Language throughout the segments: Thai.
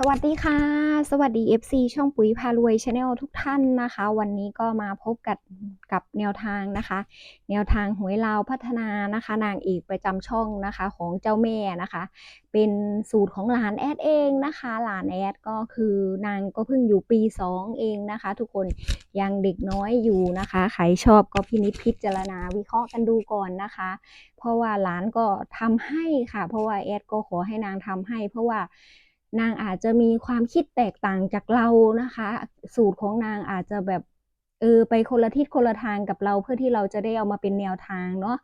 สวัสดีค่ะ สวัสดี FC ช่องปุ๋ยพารวยชาแนลทุกท่านนะคะ วันนี้ก็มาพบกับกับแนวทางนะคะ แนวทางหวยลาวพัฒนานะคะ นางเอกประจำช่องนะคะของเจ้าแม่นะคะ เป็นสูตรของหลานแอดเองนะคะ หลานแอดก็คือนางก็เพิ่งอยู่ปี 2 เองนะคะ ทุกคนยังเด็กน้อยอยู่นะคะใครชอบก็พินิจพิจารณาวิเคราะห์กันดูก่อนนะคะ เพราะว่าหลานก็ทำให้ค่ะ เพราะว่าแอดก็ขอให้นางทำให้ เพราะว่า นางอาจจะมีความคิดแตกต่างจากเรานะคะ สูตรของนางอาจจะแบบ เออไปคนละทิศคนละทางกับเราเพื่อที่เราจะได้เอามาเป็นแนวทางเนาะ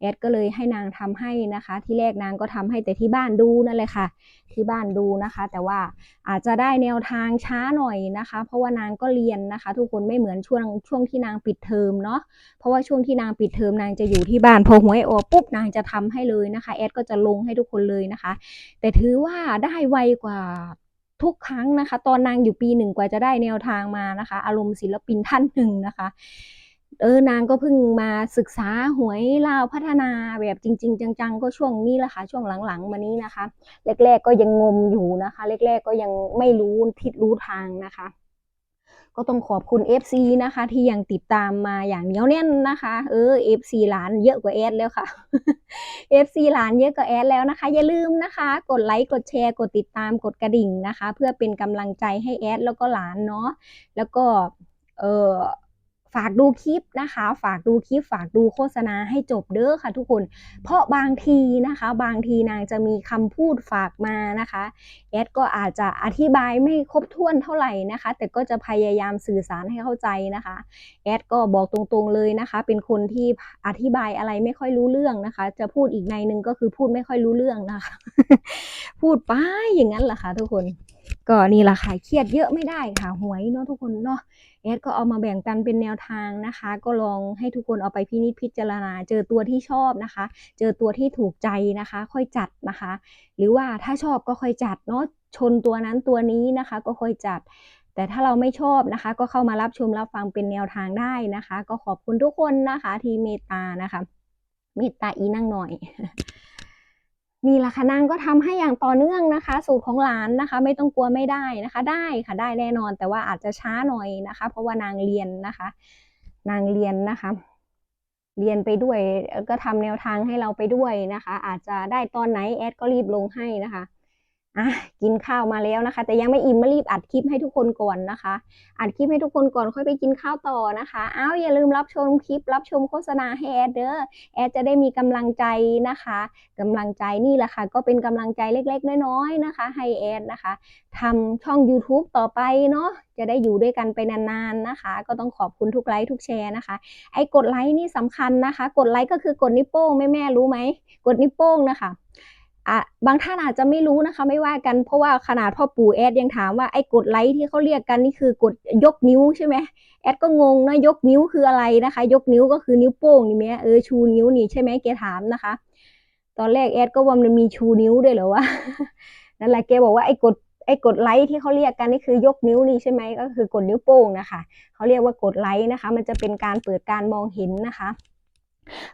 แอดก็เลยให้นางทำให้นะคะ ที่แรกนางก็ทำให้แต่ที่บ้านดูนั่นแหละค่ะ ที่บ้านดูนะคะ แต่ว่าอาจจะได้แนวทางช้าหน่อยนะคะ เพราะว่านางก็เรียนนะคะ ทุกคนไม่เหมือนช่วงช่วงที่นางปิดเทอมเนาะเพราะว่าช่วงที่นางปิดเทอมนางจะอยู่ที่บ้านพอหวยออกปุ๊บนางจะทำให้เลยนะคะแอดก็จะลงให้ทุกคนเลยนะคะ แต่ถือว่าได้ไวกว่า ทุกครั้งนะคะ ตอนนางอยู่ปีหนึ่งกว่าจะได้แนวทางมานะคะ อารมณ์ศิลปินท่านหนึ่งนะคะเออนางก็เพิ่งมาศึกษาหวยลาวพัฒนาแบบจริง ๆ จัง ๆ ก็ช่วงนี้แหละค่ะช่วงหลังๆ มานี้นะคะ แรก ๆ ก็ยังงมอยู่นะคะ แรก ๆ ก็ยังไม่รู้ทิศรู้ทางนะคะ ก็ต้องขอบคุณ FC นะคะ ที่ยังติดตามมาอย่างเหนียวแน่นนะคะ เออ FC หลานเยอะกว่าแอดแล้วค่ะ FC หลานเยอะกว่าแอดแล้วนะคะ อย่าลืมนะคะ กดไลค์กดแชร์กดติดตามกดกระดิ่งนะคะ เพื่อเป็นกำลังใจให้แอดแล้วก็หลานเนาะแล้วก็เออ ฝากดูคลิปนะคะ ฝากดูคลิป ฝากดูโฆษณาให้จบเด้อค่ะทุกคน เพราะบางทีนะคะ บางทีนางจะมีคำพูดฝากมานะคะแอดก็อาจจะอธิบายไม่ครบถ้วนเท่าไหร่นะคะ แต่ก็จะพยายามสื่อสารให้เข้าใจนะคะแอดก็บอกตรงๆเลยนะคะ เป็นคนที่อธิบายอะไรไม่ค่อยรู้เรื่องนะคะ จะพูดอีกในหนึ่งก็คือพูดไม่ค่อยรู้เรื่องนะคะ พูดไปอย่างนั้นแหละค่ะทุกคน ก็นี่แหละค่ะเครียดเยอะไม่ได้ค่ะหวยเนาะทุกคนเนาะแอดก็เอามาแบ่งกันเป็นแนวทางนะคะ ก็ลองให้ทุกคนเอาไปพินิจพิจารณา เจอตัวที่ชอบนะคะ เจอตัวที่ถูกใจนะคะ ค่อยจัดนะคะ หรือว่าถ้าชอบก็ค่อยจัดเนาะชนตัวนั้นตัวนี้นะคะ ก็ค่อยจัด แต่ถ้าเราไม่ชอบนะคะ ก็เข้ามารับชมรับฟังเป็นแนวทางได้นะคะ ก็ขอบคุณทุกคนนะคะที่เมตตานะคะ เมตตาอีนั่งหน่อย นี่แหละค่ะนางก็ทำให้อย่างต่อเนื่องนะคะ สูตรของหลานนะคะ ไม่ต้องกลัวไม่ได้นะคะ ได้ค่ะได้แน่นอน แต่ว่าอาจจะช้าหน่อยนะคะ เพราะว่านางเรียนนะคะ นางเรียนนะคะ เรียนไปด้วยก็ทำแนวทางให้เราไปด้วยนะคะ อาจจะได้ตอนไหนแอดก็รีบลงให้นะคะ อะกินข้าวมาแล้วนะคะ แต่ยังไม่อิ่มมารีบอัดคลิปให้ทุกคนก่อนนะคะ อัดคลิปให้ทุกคนก่อนค่อยไปกินข้าวต่อนะคะอ้าวอย่าลืมรับชมคลิป รับชมโฆษณาให้แอดเด้อแอดจะได้มีกำลังใจนะคะกำลังใจนี่แหละค่ะ ก็เป็นกำลังใจเล็กๆน้อยๆนะคะ ให้แอดนะคะทำช่อง YouTube ต่อไปเนาะจะได้อยู่ด้วยกันไปนานๆนะคะ ก็ต้องขอบคุณทุกไลค์ทุกแชร์นะคะ ไอ้กดไลค์นี่สำคัญนะคะ กดไลค์ก็คือกดนิ้วโป้งแม่ๆรู้ไหมกดนิ้วโป้งนะคะ อะบางท่านอาจจะไม่รู้นะคะ ไม่ว่ากันเพราะว่าขนาดพ่อปู่แอดยังถามว่าไอ้กดไลค์ที่เขาเรียกกันนี่คือกดยกนิ้วใช่ไหมแอดก็งงนะยกนิ้วคืออะไรนะคะ ยกนิ้วก็คือนิ้วโป้งนี่แม่เออชูนิ้วนี่ใช่ไหมแกถามนะคะ ตอนแรกแอดก็ว่ามันมีชูนิ้วด้วยเหรอวะนั่นแหละแกบอกว่าไอ้กดไอ้กดไลค์ที่เขาเรียกกันนี่คือยกนิ้วนี่ใช่ไหมก็คือกดนิ้วโป้งนะคะเขาเรียกว่ากดไลค์นะคะ มันจะเป็นการเปิดการมองเห็นนะคะ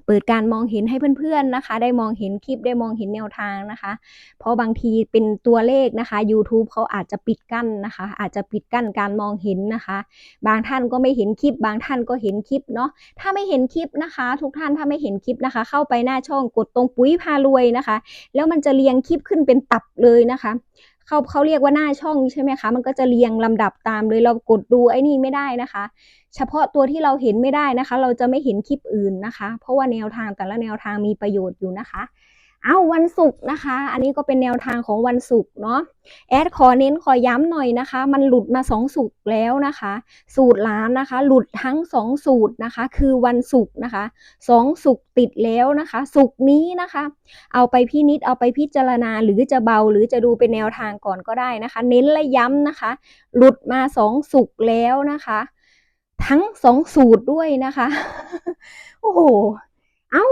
เปิดการมองเห็นให้เพื่อนๆนะคะ ได้มองเห็นคลิปได้มองเห็นแนวทางนะคะ เพราะบางทีเป็นตัวเลขนะคะ YouTube เขาอาจจะปิดกั้นนะคะ อาจจะปิดกั้นการมองเห็นนะคะ บางท่านก็ไม่เห็นคลิป บางท่านก็เห็นคลิปเนาะถ้าไม่เห็นคลิปนะคะ ทุกท่านถ้าไม่เห็นคลิปนะคะ เข้าไปหน้าช่องกดตรงปุ๋ยพารวยนะคะ แล้วมันจะเรียงคลิปขึ้นเป็นตับเลยนะคะ เขาเขาเรียกว่าหน้าช่องใช่ไหมคะ มันก็จะเรียงลำดับตามเลยเรากดดูไอ้นี่ไม่ได้นะคะ เฉพาะตัวที่เราเห็นไม่ได้นะคะ เราจะไม่เห็นคลิปอื่นนะคะ เพราะว่าแนวทางแต่ละแนวทางมีประโยชน์อยู่นะคะ เอาวันศุกร์นะคะ อันนี้ก็เป็นแนวทางของวันศุกร์เนาะแอดขอเน้นขอย้ำหน่อยนะคะ มันหลุดมาสองสุกร์แล้วนะคะ สูตรล้านนะคะ หลุดทั้งสองสูตรนะคะ คือวันศุกร์นะคะสองสุกร์ติดแล้วนะคะศุกร์นี้นะคะ เอาไปพินิจเอาไปพิจารณาหรือจะเบาหรือจะดูเป็นแนวทางก่อนก็ได้นะคะ เน้นและย้ำนะคะ หลุดมาสองสุกร์แล้วนะคะ ทั้งสองสูตรด้วยนะคะโอ้โหเอ้า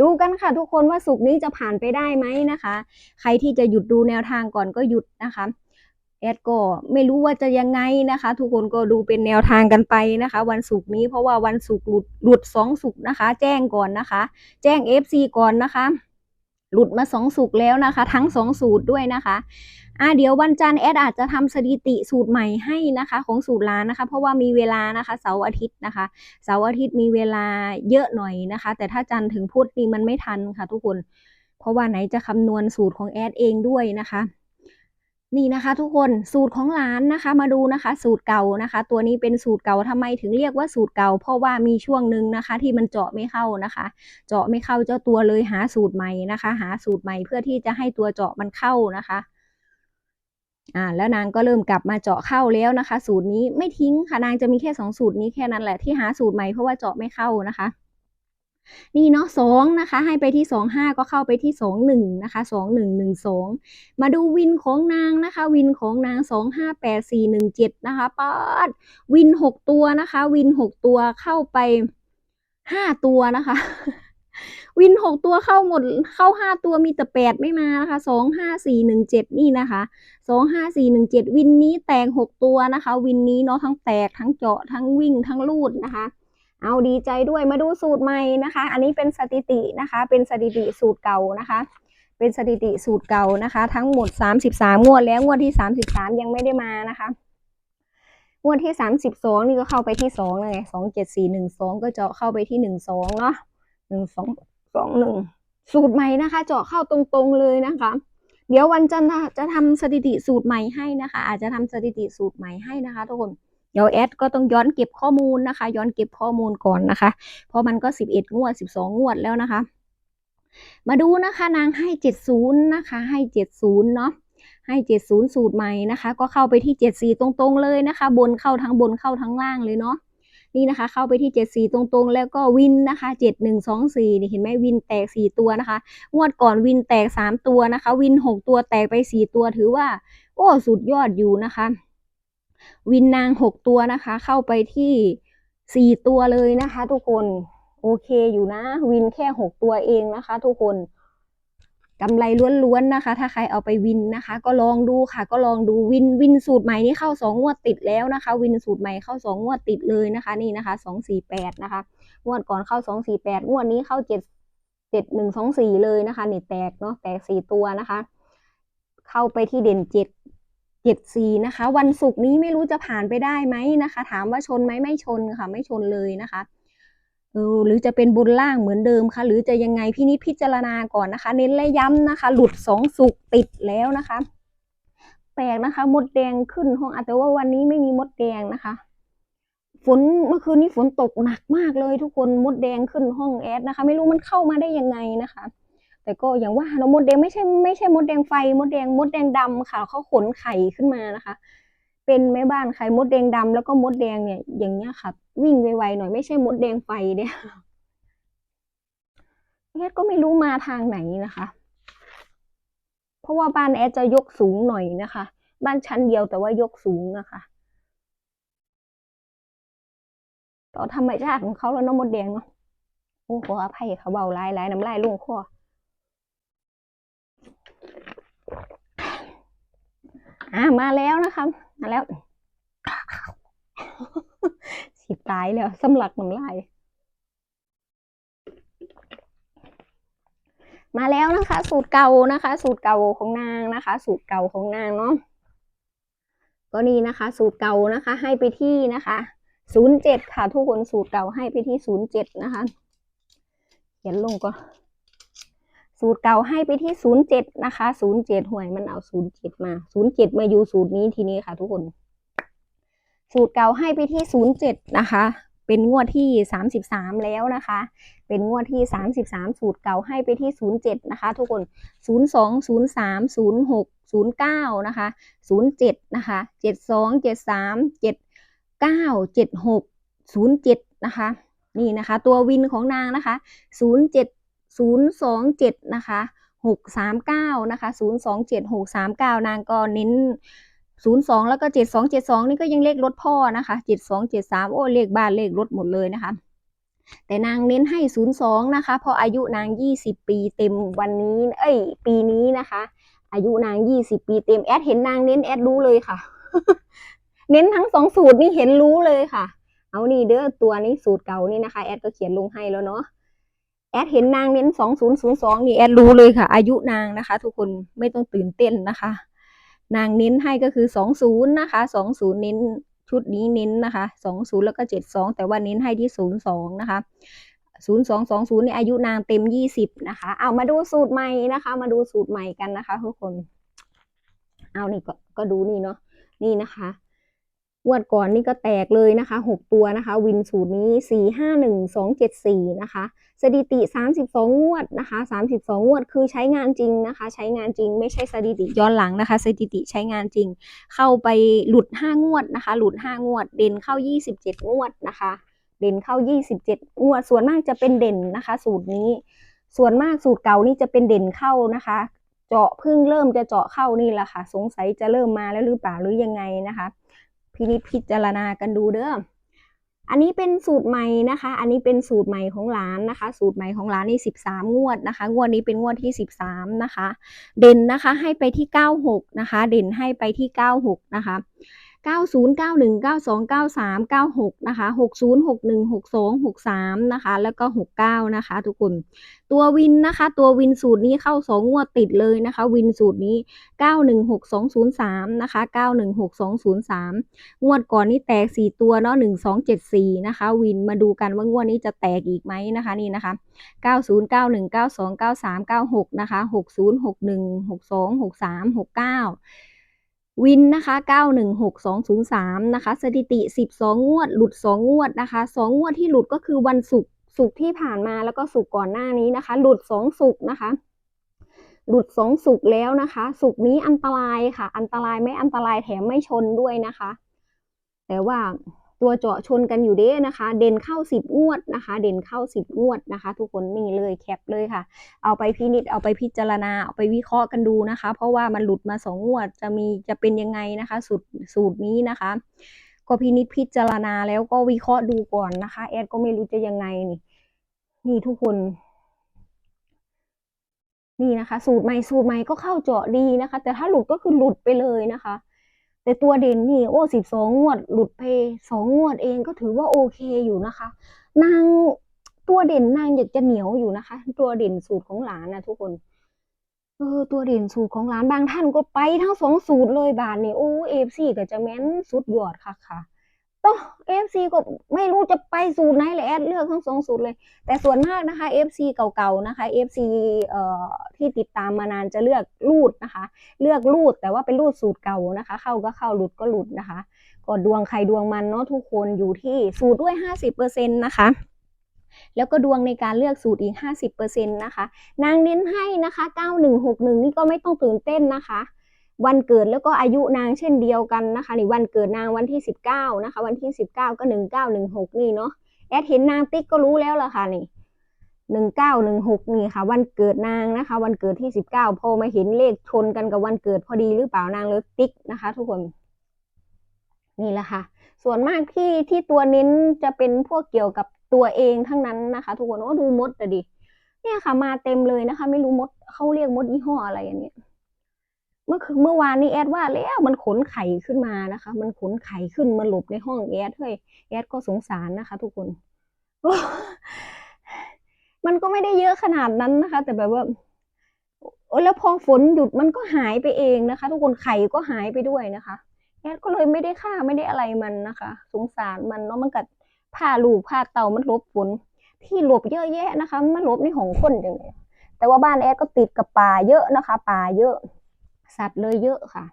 ดูกันค่ะทุกคนว่าสุกนี้จะผ่านไปได้ไหมนะคะ ใครที่จะหยุดดูแนวทางก่อนก็หยุดนะคะแอดก็ไม่รู้ว่าจะยังไงนะคะ ทุกคนก็ดูเป็นแนวทางกันไปนะคะ วันศุกร์นี้เพราะว่าวันศุกร์หลุดหลุดสองศุกร์นะคะ แจ้งก่อนนะคะ แจ้ง FC ก่อนนะคะ หลุดมาสองสูตรแล้วนะคะ ทั้งสองสูตรด้วยนะคะอ่าเดี๋ยววันจันทร์แอดอาจจะทำสถิติสูตรใหม่ให้นะคะ ของสูตรร้านนะคะ เพราะว่ามีเวลานะคะเสาร์อาทิตย์นะคะเสาร์อาทิตย์มีเวลาเยอะหน่อยนะคะ แต่ถ้าจันทร์ถึงพุธนี่มันไม่ทันค่ะ ทุกคน เพราะว่าไหนจะคำนวณสูตรของแอดเองด้วยนะคะ นี่นะคะ ทุกคนสูตรของร้านนะคะ มาดูนะคะ สูตรเก่านะคะ ตัวนี้เป็นสูตรเก่าทำไมถึงเรียกว่าสูตรเก่า เพราะว่ามีช่วงหนึ่งนะคะ ที่มันเจาะไม่เข้านะคะ เจาะไม่เข้าเจ้าตัวเลยหาสูตรใหม่นะคะ หาสูตรใหม่เพื่อที่จะให้ตัวเจาะมันเข้านะคะอ่าแล้วนางก็เริ่มกลับมาเจาะเข้าแล้วนะคะ สูตรนี้ไม่ทิ้งค่ะนางจะมีแค่สองสูตรนี้แค่นั้นแหละที่หาสูตรใหม่เพราะว่าเจาะไม่เข้านะคะ นี่เนาะสองนะคะ ให้ไปที่สองห้าก็เข้าไปที่สองหนึ่งนะคะสองหนึ่งหนึ่งสองมาดูวินของนางนะคะ วินของนางสองห้าแปดสี่หนึ่งเจ็ดนะคะป๊าดวินหกตัวนะคะ วินหกตัวเข้าไปห้าตัวนะคะวินหกตัวเข้าหมดเข้าห้าตัวมีแต่แปดไม่มานะคะสองห้าสี่หนึ่งเจ็ดนี่นะคะสองห้าสี่หนึ่งเจ็ดวินนี้แตกหกตัวนะคะ วินนี้เนาะทั้งแตกทั้งเจาะทั้งวิ่งทั้งลูดนะคะ เอาดีใจด้วยมาดูสูตรใหม่นะคะ อันนี้เป็นสถิตินะคะ เป็นสถิติสูตรเก่านะคะ เป็นสถิติสูตรเก่านะคะ ทั้งหมด 33 งวดแล้วงวดที่ 33 ยังไม่ได้มานะคะงวดที่ 32 นี่ก็เข้าไปที่2เลย2 7 4 1 2ก็เจาะเข้าไปที่1 2เนาะ1 2 2 1สูตรใหม่นะคะ เจาะเข้าตรงๆเลยนะคะ เดี๋ยววันจันทร์จะทำสถิติสูตรใหม่ให้นะคะ อาจจะทำสถิติสูตรใหม่ให้นะคะทุกคน เดี๋ยวแอดก็ต้องย้อนเก็บข้อมูลนะคะ ย้อนเก็บข้อมูลก่อนนะคะ เพราะมันก็สิบเอ็ดงวดสิบสองงวดแล้วนะคะ มาดูนะคะนางให้เจ็ดศูนย์นะคะ ให้เจ็ดศูนย์เนาะให้เจ็ดศูนย์สูตรใหม่นะคะ ก็เข้าไปที่เจ็ดสี่ตรงๆเลยนะคะ บนเข้าทั้งบนเข้าทั้งล่างเลยเนาะนี่นะคะ เข้าไปที่เจ็ดสี่ตรงๆ แล้วก็วินนะคะเจ็ดหนึ่งสองสี่นี่เห็นไหมวินแตกสี่ตัวนะคะ งวดก่อนวินแตกสามตัวนะคะ วินหกตัวแตกไปสี่ตัวถือว่า โอ้ สุดยอดอยู่นะคะ วินนางหกตัวนะคะ เข้าไปที่สี่ตัวเลยนะคะ ทุกคนโอเคอยู่นะ วินแค่หกตัวเองนะคะ ทุกคนกำไรล้วนๆนะคะ ถ้าใครเอาไปวินนะคะ ก็ลองดูค่ะ ก็ลองดูวินวินสูตรใหม่นี้เข้าสองงวดติดแล้วนะคะ วินสูตรใหม่เข้าสองงวดติดเลยนะคะนี่นะคะสองสี่แปดนะคะงวดก่อนเข้าสองสี่แปดงวดนี้เข้าเจ็ดเจ็ดหนึ่งสองสี่เลยนะคะนี่แตกเนาะแตกสี่ตัวนะคะ เข้าไปที่เด่นเจ็ด เจ็ดสี่นะคะ วันศุกร์นี้ไม่รู้จะผ่านไปได้ไหมนะคะ ถามว่าชนไหมไม่ชนค่ะ ไม่ชนเลยนะคะเออหรือจะเป็นบุญล่างเหมือนเดิมคะหรือจะยังไงพี่นิดพิจารณาก่อนนะคะ เน้นและย้ำนะคะ หลุดสองสุกติดแล้วนะคะ แปลกนะคะ มดแดงขึ้นห้องอาจจะว่าวันนี้ไม่มีมดแดงนะคะ ฝนเมื่อคืนนี้ฝนตกหนักมากเลยทุกคนมดแดงขึ้นห้องแอดนะคะ ไม่รู้มันเข้ามาได้ยังไงนะคะ แต่ก็อย่างว่าเนาะมดแดงไม่ใช่ไม่ใช่มดแดงไฟ มดแดงมดแดงดำค่ะเขาขนไข่ขึ้นมานะคะ เป็นแม่บ้านไข่มดแดงดำแล้วก็มดแดงเนี่ยอย่างเงี้ยค่ะ วิ่งไวๆหน่อยไม่ใช่มดแดงไฟเนี่ยแอดก็ไม่รู้มาทางไหนนะคะ เพราะว่าบ้านแอดจะยกสูงหน่อยนะคะ บ้านชั้นเดียวแต่ว่ายกสูงนะคะ ต่อธรรมชาติของเขาแล้วเนาะมดแดงเนาะโอ้ขออภัยเขาเบาไลายลายน้ำลายลงคอ อ่ามาแล้วนะคะมาแล้วสิตายแล้วสำลักน้ำลาย มาแล้วนะคะ สูตรเก่านะคะ สูตรเก่าของนางนะคะ สูตรเก่าของนางเนาะก็นี่นะคะ สูตรเก่านะคะ ให้ไปที่นะคะศูนย์เจ็ดค่ะ ทุกคนสูตรเก่าให้ไปที่ศูนย์เจ็ดนะคะ เขียนลงก็ สูตรเก่าให้ไปที่ศูนย์เจ็ดนะคะศูนย์เจ็ดหวยมันเอาศูนย์เจ็ดมาศูนย์เจ็ดมาอยู่สูตรนี้ทีนี้ค่ะทุกคน สูตรเก่าให้ไปที่ศูนย์เจ็ดนะคะ เป็นงวดที่สามสิบสามแล้วนะคะ เป็นงวดที่สามสิบสามสูตรเก่าให้ไปที่ศูนย์เจ็ดนะคะ ทุกคนศูนย์สองศูนย์สามศูนย์หกศูนย์เก้านะคะศูนย์เจ็ดนะคะเจ็ดสองเจ็ดสามเจ็ดเก้าเจ็ดหกศูนย์เจ็ดนะคะ นี่นะคะ ตัววินของนางนะคะศูนย์เจ็ด ศูนย์สองเจ็ดนะคะหกสามเก้านะคะศูนย์สองเจ็ดหกสามเก้านางก็เน้นศูนย์สองแล้วก็เจ็ดสองเจ็ดสองนี่ก็ยังเลขรถพ่อนะคะเจ็ดสองเจ็ดสามโอ้เลขบ้านเลขรถหมดเลยนะคะ แต่นางเน้นให้ศูนะคะเพราะอายุนางยี่สิบปีเต็มวันนี้ เอ้ย ปีนี้นะคะ อายุนางยี่สิบปีเต็ม แอดเห็นนางเน้นแอดรู้เลยค่ะ เน้นทั้งสองสูตรนี่เห็นรู้เลยค่ะ เอานี่เด้อตัวนี้สูตรเก่านี่นะคะ แอดก็เขียนลงให้แล้วเนาะ แอดเห็นนางเน้นสองศูนย์ศูนย์สองนี่แอดรู้เลยค่ะ อายุนางนะคะ ทุกคนไม่ต้องตื่นเต้นนะคะ นางเน้นให้ก็คือสองศูนย์นะคะสองศูนย์เน้นชุดนี้เน้นนะคะสองศูนย์แล้วก็เจ็ดสองแต่ว่าเน้นให้ที่ศูนย์สองนะคะศูนย์สองสองศูนย์นี่อายุนางเต็มยี่สิบนะคะ เอามาดูสูตรใหม่นะคะ มาดูสูตรใหม่กันนะคะทุกคน เอานี่ก็ก็ดูนี่เนาะนี่นะคะ งวดก่อนนี่ก็แตกเลยนะคะหกตัวนะคะ วินสูตรนี้สี่ห้าหนึ่งสองเจ็ดสี่นะคะ สถิติ 32 งวดนะคะ 32 งวดคือใช้งานจริงนะคะ ใช้งานจริง ไม่ใช่สถิติย้อนหลังนะคะ สถิติใช้งานจริง เข้าไปหลุด 5 งวดนะคะ หลุด 5 งวด เด่นเข้า 27 งวดนะคะ เด่นเข้า 27 งวด ส่วนมากจะเป็นเด่นนะคะ สูตรนี้ ส่วนมากสูตรเก่านี่จะเป็นเด่นเข้านะคะเจาะเพิ่งเริ่มจะเจาะเข้านี่แหละค่ะ สงสัยจะเริ่มมาแล้วหรือเปล่าหรือยังไงนะคะ พินิจพิจารณากันดูเด้ออันนี้เป็นสูตรใหม่นะคะ อันนี้เป็นสูตรใหม่ของร้านนะคะ สูตรใหม่ของร้านนี่ 13 งวดนะคะ งวดนี้เป็นงวดที่ 13 นะคะ เด่นนะคะให้ไปที่ 96 นะคะ เด่นให้ไปที่ 96 นะคะ 90 91 92 93 96 นะคะ 60 61 62 63 นะคะ แล้วก็ 69 นะคะ ทุกคน ตัววินนะคะ ตัววินสูตรนี้เข้า 2 งวดติดเลยนะคะ วินสูตรนี้ 916203 นะคะ 916203 งวดก่อนนี่แตก 4 ตัวเนาะ1274 นะคะ วินมาดูกันว่างวดนี้จะแตกอีกไหมนะคะนี่นะคะ 90 91 92 93 96 นะคะ 60 61 62 63 69 วินนะคะ916203นะคะสถิติ 12 งวด หลุด 2 งวดนะคะ 2 งวดที่หลุดก็คือวันศุกร์ศุกร์ที่ผ่านมาแล้วก็ศุกร์ก่อนหน้านี้นะคะ หลุด 2 ศุกร์นะคะ หลุด 2 ศุกร์แล้วนะคะ ศุกร์นี้อันตรายค่ะ อันตรายไม่อันตรายแถมไม่ชนด้วยนะคะ แต่ว่า ตัวเจาะชนกันอยู่เด้นะคะ เด่นเข้า 10 งวดนะคะ เด่นเข้า 10 งวดนะคะ ทุกคนนี่เลยแคปเลยค่ะ เอาไปพินิจเอาไปพิจารณาเอาไปวิเคราะห์กันดูนะคะ เพราะว่ามันหลุดมาสองงวดจะมีจะเป็นยังไงนะคะสูตรสูตรนี้นะคะ ก็พินิจพิจารณาแล้วก็วิเคราะห์ดูก่อนนะคะแอดก็ไม่รู้จะยังไงนี่นี่ทุกคนนี่นะคะ สูตรใหม่สูตรใหม่ก็เข้าเจาะดีนะคะ แต่ถ้าหลุดก็คือหลุดไปเลยนะคะ แต่ตัวเด่นนี่โอ้สิบสองงวดหลุดเพสองงวดเองก็ถือว่าโอเคอยู่นะคะ นางตัวเด่นนางอยากจะเหนียวอยู่นะคะ ตัวเด่นสูตรของหลานนะทุกคนเออตัวเด่นสูตรของร้านบางท่านก็ไปทั้งสองสูตรเลยบาทนี่โอ้เอฟซีก็จะแม้นสุดยอดค่ะค่ะ ต้องเอฟซีก็ไม่รู้จะไปสูตรไหนเลยแอดเลือกทั้งสองสูตรเลย แต่ส่วนมากนะคะเอฟซีเก่าๆนะคะเอฟซีเอ่อที่ติดตามมานานจะเลือกรูดนะคะ เลือกรูดแต่ว่าเป็นรูดสูตรเก่านะคะ เข้าก็เข้าหลุดก็หลุดนะคะก็ดวงใครดวงมันเนาะทุกคนอยู่ที่สูตรด้วยห้าสิบเปอร์เซ็นต์นะคะแล้วก็ดวงในการเลือกสูตรอีก 50%นะคะ นางเน้นให้นะคะ 9161 นี่ก็ไม่ต้องตื่นเต้นนะคะ วันเกิดแล้วก็อายุนางเช่นเดียวกันนะคะนี่วันเกิดนางวันที่ 19นะคะวันที่ 19 ก็ 1916 นี่เนาะแอดเห็นนางติ๊กก็รู้แล้วล่ะค่ะนี่1916นี่ค่ะ วันเกิดนางนะคะ วันเกิดที่19พอมาเห็นเลขชนกันกับวันเกิดพอดีหรือเปล่านางเลยติ๊กนะคะ ทุกคน นี่แหละค่ะ ส่วนมากที่ที่ตัวเน้นจะเป็นพวกเกี่ยวกับตัวเองทั้งนั้นนะคะ ทุกคนโอ้ดูมดแต่ดิเนี่ยค่ะ มาเต็มเลยนะคะ ไม่รู้มดเขาเรียกมดยี่ห้ออะไรอันเนี้ย เมื่อคืนเมื่อวานนี้แอดว่าแล้วมันขนไข่ขึ้นมานะคะ มันขนไข่ขึ้นมาหลบในห้องแอดเฮ้ยแอดก็สงสารนะคะ ทุกคนมันก็ไม่ได้เยอะขนาดนั้นนะคะ แต่แบบว่าแล้วพอฝนหยุดมันก็หายไปเองนะคะ ทุกคนไข่ก็หายไปด้วยนะคะแอดก็เลยไม่ได้ฆ่าไม่ได้อะไรมันนะคะ สงสารมันเนาะมันกัดผ้าลูกผ้าเตามันลบฝนที่หลบเยอะแยะนะคะ มันหลบในของคนจังเลยแต่ว่าบ้านแอดก็ติดกับป่าเยอะนะคะ ป่าเยอะ สัตว์เลยเยอะค่ะ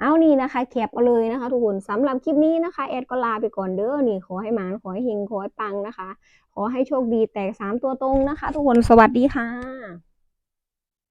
เอานี่นะคะแคปมาเลยนะคะทุกคนสำหรับคลิปนี้นะคะ แอดก็ลาไปก่อนเด้อนี่ขอให้หมานขอให้เฮงขอให้ปังนะคะ ขอให้โชคดีแตกสามตัวตรงนะคะ ทุกคนสวัสดีค่ะ